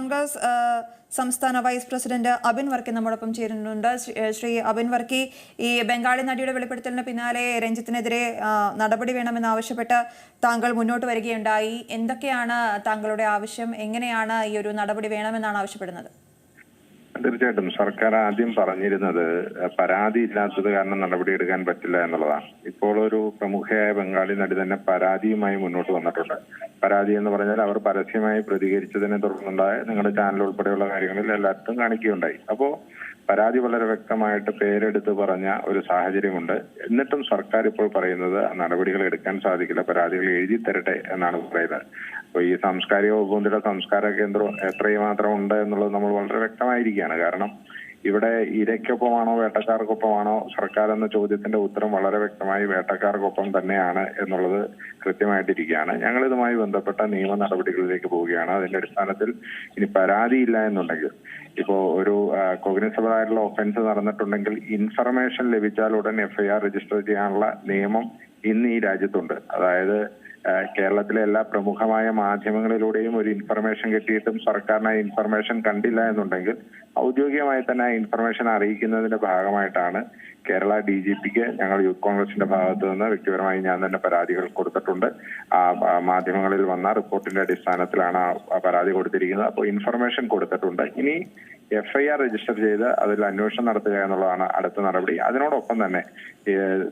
കോൺഗ്രസ് സംസ്ഥാന vice president Abin Varkey നമ്മോടൊപ്പം ചേരുന്നുണ്ട്. ശ്രീ- അബിൻ വർക്കി ഈ ബംഗാളി നടിയുടെ വെളിപ്പെടുത്തലിന് പിന്നാലെ രഞ്ജിത്തിനെതിരെ നടപടി വേണമെന്നാവശ്യപ്പെട്ട് താങ്കൾ മുന്നോട്ട് വരികയുണ്ടായി. എന്തൊക്കെയാണ് താങ്കളുടെ ആവശ്യം? എങ്ങനെയാണ് ഈ ഒരു നടപടി വേണമെന്നാണ് ആവശ്യപ്പെടുന്നത്? തീർച്ചയായിട്ടും. സർക്കാർ ആദ്യം പറഞ്ഞിരുന്നത് പരാതി ഇല്ലാത്തത് കാരണം നടപടിയെടുക്കാൻ പറ്റില്ല എന്നുള്ളതാണ്. ഇപ്പോൾ ഒരു പ്രമുഖയായ ബംഗാളി നടി തന്നെ പരാതിയുമായി മുന്നോട്ട് വന്നിട്ടുണ്ട്. പരാതി എന്ന് പറഞ്ഞാൽ അവർ പരസ്യമായി പ്രതികരിച്ചതിനെ തുടർന്നുണ്ടായ നിങ്ങളുടെ ചാനൽ ഉൾപ്പെടെയുള്ള കാര്യങ്ങളിൽ എല്ലായിടത്തും കാണിക്കുകയുണ്ടായി. അപ്പോ പരാതി വളരെ വ്യക്തമായിട്ട് പേരെടുത്ത് പറഞ്ഞ ഒരു സാഹചര്യമുണ്ട്. എന്നിട്ടും സർക്കാർ ഇപ്പോൾ പറയുന്നത് നടപടികൾ എടുക്കാൻ സാധിക്കില്ല പരാതികൾ എഴുതി തരട്ടെ എന്നാണ് പറയുന്നത്. അപ്പൊ ഈ സാംസ്കാരിക വകുപ്പിന്റെ സംസ്കാര കേന്ദ്രം എത്രയുമാത്രം ഉണ്ട് എന്നുള്ളത് നമ്മൾ വളരെ വ്യക്തമായിരിക്കുകയാണ്. കാരണം ഇവിടെ ഇരയ്ക്കൊപ്പമാണോ വേട്ടക്കാർക്കൊപ്പമാണോ സർക്കാർ എന്ന ചോദ്യത്തിന്റെ ഉത്തരം വളരെ വ്യക്തമായി വേട്ടക്കാർക്കൊപ്പം തന്നെയാണ് എന്നുള്ളത് കൃത്യമായിട്ടിരിക്കുകയാണ്. ഞങ്ങൾ ഇതുമായി ബന്ധപ്പെട്ട നിയമ നടപടികളിലേക്ക് പോവുകയാണ്. അതിന്റെ അടിസ്ഥാനത്തിൽ ഇനി പരാതിയില്ല എന്നുണ്ടെങ്കിൽ ഇപ്പോ ഒരു കോഗ്നിസബിൾ ആയിട്ടുള്ള ഒഫൻസ് നടന്നിട്ടുണ്ടെങ്കിൽ ഇൻഫർമേഷൻ ലഭിച്ചാൽ ഉടൻ എഫ്ഐആർ രജിസ്റ്റർ ചെയ്യാനുള്ള നിയമം ഇന്ന് ഈ രാജ്യത്തുണ്ട്. അതായത് കേരളത്തിലെ എല്ലാ പ്രമുഖമായ മാധ്യമങ്ങളിലൂടെയും ഒരു ഇൻഫർമേഷൻ കിട്ടിയിട്ടും സർക്കാരിന് ആ ഇൻഫർമേഷൻ കണ്ടില്ല എന്നുണ്ടെങ്കിൽ ഔദ്യോഗികമായി തന്നെ ആ ഇൻഫർമേഷൻ അറിയിക്കുന്നതിന്റെ ഭാഗമായിട്ടാണ് കേരള ഡി ജി പിക്ക് ഞങ്ങൾ യൂത്ത് കോൺഗ്രസിന്റെ ഭാഗത്തു നിന്ന് വ്യക്തിപരമായി ഞാൻ തന്നെ പരാതികൾ കൊടുത്തിട്ടുണ്ട്. ആ മാധ്യമങ്ങളിൽ വന്ന റിപ്പോർട്ടിന്റെ അടിസ്ഥാനത്തിലാണ് ആ പരാതി കൊടുത്തിരിക്കുന്നത്. അപ്പോൾ ഇൻഫർമേഷൻ കൊടുത്തിട്ടുണ്ട്. ഇനി എഫ്ഐആർ രജിസ്റ്റർ ചെയ്ത് അതിൽ അന്വേഷണം നടത്തുക എന്നുള്ളതാണ് അടുത്ത നടപടി. അതിനോടൊപ്പം തന്നെ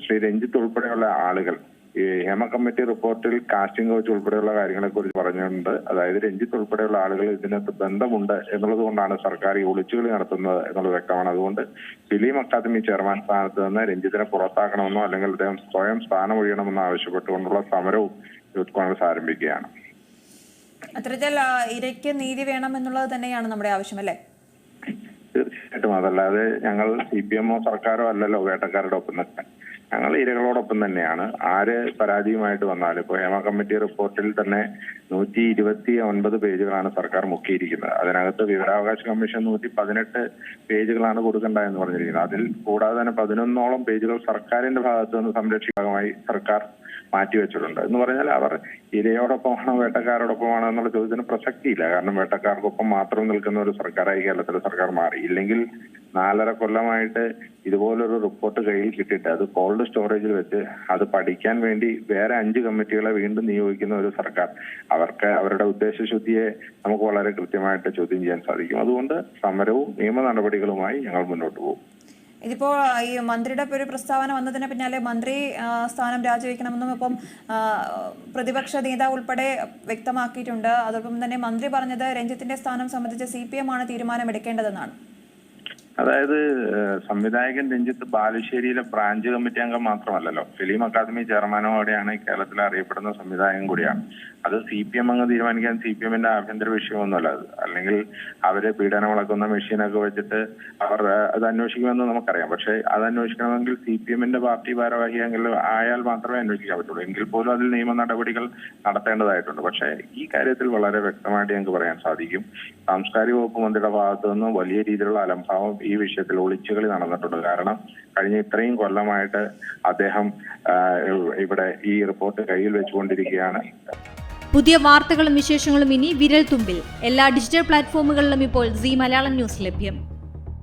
ശ്രീ രഞ്ജിത്ത് ഉൾപ്പെടെയുള്ള ആളുകൾ ഈ ഹേമ കമ്മിറ്റി റിപ്പോർട്ടിൽ കാസ്റ്റിംഗ് കോച്ച് ഉൾപ്പെടെയുള്ള കാര്യങ്ങളെ കുറിച്ച് പറഞ്ഞിട്ടുണ്ട്. അതായത് രഞ്ജിത്ത് ഉൾപ്പെടെയുള്ള ആളുകൾ ഇതിനകത്ത് ബന്ധമുണ്ട് എന്നുള്ളത് കൊണ്ടാണ് സർക്കാർ ഈ ഒളിച്ചുകളി നടത്തുന്നത് എന്നുള്ളത് വ്യക്തമാണ്. അതുകൊണ്ട് ഫിലിം അക്കാദമി ചെയർമാൻ സ്ഥാനത്ത് നിന്ന് രഞ്ജിത്തിനെ പുറത്താക്കണമെന്നോ അല്ലെങ്കിൽ അദ്ദേഹം സ്വയം സ്ഥാനം ഒഴിയണമെന്നോ ആവശ്യപ്പെട്ടുകൊണ്ടുള്ള സമരവും യൂത്ത് കോൺഗ്രസ് ആരംഭിക്കുകയാണ്. അത്തരത്തിൽ ഇരയ്ക്ക് നീതി വേണമെന്നുള്ളത് തന്നെയാണ് നമ്മുടെ ആവശ്യം അല്ലേ തീർച്ചയായിട്ടും. അതല്ലാതെ ഞങ്ങൾ സി പി എമ്മോ സർക്കാരോ അല്ലല്ലോ വേട്ടക്കാരുടെ ഒപ്പം നിൽക്കാൻ. ഞങ്ങൾ ഇരകളോടൊപ്പം തന്നെയാണ്. ആര് പരാതിയുമായിട്ട് വന്നാലും ഇപ്പോൾ ഹേമ കമ്മിറ്റി റിപ്പോർട്ടിൽ തന്നെ നൂറ്റി ഇരുപത്തി ഒൻപത് പേജുകളാണ് സർക്കാർ മുക്കിയിരിക്കുന്നത്. അതിനകത്ത് വിവരാവകാശ കമ്മീഷൻ നൂറ്റി പതിനെട്ട് പേജുകളാണ് കൊടുക്കേണ്ട എന്ന് പറഞ്ഞിരിക്കുന്നത്. അതിൽ കൂടാതെ തന്നെ പതിനൊന്നോളം പേജുകൾ സർക്കാരിന്റെ ഭാഗത്തു നിന്ന് സംരക്ഷിക്കാമായി സർക്കാർ മാറ്റിവെച്ചിട്ടുണ്ട്. എന്ന് പറഞ്ഞാൽ അവർ ഇരയോടൊപ്പമാണോ വേട്ടക്കാരോടൊപ്പമാണോ എന്നുള്ള ചോദ്യത്തിന് പ്രസക്തിയില്ല. കാരണം വേട്ടക്കാർക്കൊപ്പം മാത്രം നിൽക്കുന്ന ഒരു സർക്കാരായി കേരളത്തിലെ സർക്കാർ മാറി. ഇല്ലെങ്കിൽ നാലര കൊല്ലമായിട്ട് ഇതുപോലൊരു റിപ്പോർട്ട് കയ്യിൽ കിട്ടിയിട്ട് അത് കോൾഡ് സ്റ്റോറേജിൽ വെച്ച് അത് പഠിക്കാൻ വേണ്ടി വേറെ അഞ്ച് കമ്മിറ്റികളെ വീണ്ടും നിയോഗിക്കുന്ന ഒരു സർക്കാർ. അവർക്ക് അവരുടെ ഉദ്ദേശശുദ്ധിയെ നമുക്ക് വളരെ കൃത്യമായിട്ട് ചോദ്യം ചെയ്യാൻ സാധിക്കും. അതുകൊണ്ട് സമരവും നിയമ നടപടികളുമായി ഞങ്ങൾ മുന്നോട്ട് പോകും. ഇതിപ്പോ ഈ മന്ത്രിയുടെ ഒരു പ്രസ്താവന വന്നതിന് പിന്നാലെ മന്ത്രി സ്ഥാനം രാജിവെക്കണമെന്നും ഇപ്പം പ്രതിപക്ഷ നേതാവ് ഉൾപ്പെടെ വ്യക്തമാക്കിയിട്ടുണ്ട്. അതോടൊപ്പം തന്നെ മന്ത്രി പറഞ്ഞത് രഞ്ജിത്തിന്റെ സ്ഥാനം സംബന്ധിച്ച് സി ആണ് തീരുമാനമെടുക്കേണ്ടതെന്നാണ്. അതായത് സംവിധായകൻ രഞ്ജിത്ത് ബാലുശ്ശേരിയിലെ ബ്രാഞ്ച് കമ്മിറ്റി അംഗം മാത്രമല്ലല്ലോ. ഫിലിം അക്കാദമി ചെയർമാനോ അവിടെയാണ് കേരളത്തിൽ അറിയപ്പെടുന്ന സംവിധായകൻ കൂടിയാണ്. അത് സി പി എം അങ്ങ് തീരുമാനിക്കാൻ സി പി എമ്മിന്റെ ആഭ്യന്തര വിഷയമൊന്നുമല്ല. അത് അല്ലെങ്കിൽ അവരെ പീഡനം വളക്കുന്ന മെഷീനൊക്കെ വെച്ചിട്ട് അവർ അത് അന്വേഷിക്കുമെന്ന് നമുക്കറിയാം. പക്ഷെ അത് അന്വേഷിക്കണമെങ്കിൽ സി പി എമ്മിന്റെ പാർട്ടി ഭാരവാഹിയെങ്കിൽ ആയാൽ മാത്രമേ അന്വേഷിക്കാൻ പറ്റുള്ളൂ. എങ്കിൽ പോലും അതിൽ നിയമ നടപടികൾ നടത്തേണ്ടതായിട്ടുണ്ട്. പക്ഷേ ഈ കാര്യത്തിൽ വളരെ വ്യക്തമായിട്ട് ഞങ്ങൾക്ക് പറയാൻ സാധിക്കും. സാംസ്കാരിക വകുപ്പ് മന്ത്രിയുടെ ഭാഗത്തു നിന്ന് വലിയ രീതിയിലുള്ള അലംഭാവം ഈ വിഷയത്തിൽ ഒളിച്ചുകളി നടന്നിട്ടുണ്ട്. കാരണം കഴിഞ്ഞ ഇത്രയും കൊല്ലമായിട്ട് അദ്ദേഹം ഇവിടെ ഈ റിപ്പോർട്ട് കയ്യിൽ വെച്ചുകൊണ്ടിരിക്കുകയാണ്. പുതിയ വാർത്തകളും വിശേഷങ്ങളും ഇനി വിരൽ തുമ്പിൽ എല്ലാ ഡിജിറ്റൽ പ്ലാറ്റ്ഫോമുകളിലും ഇപ്പോൾ സി മലയാളം ന്യൂസ് ലഭ്യം.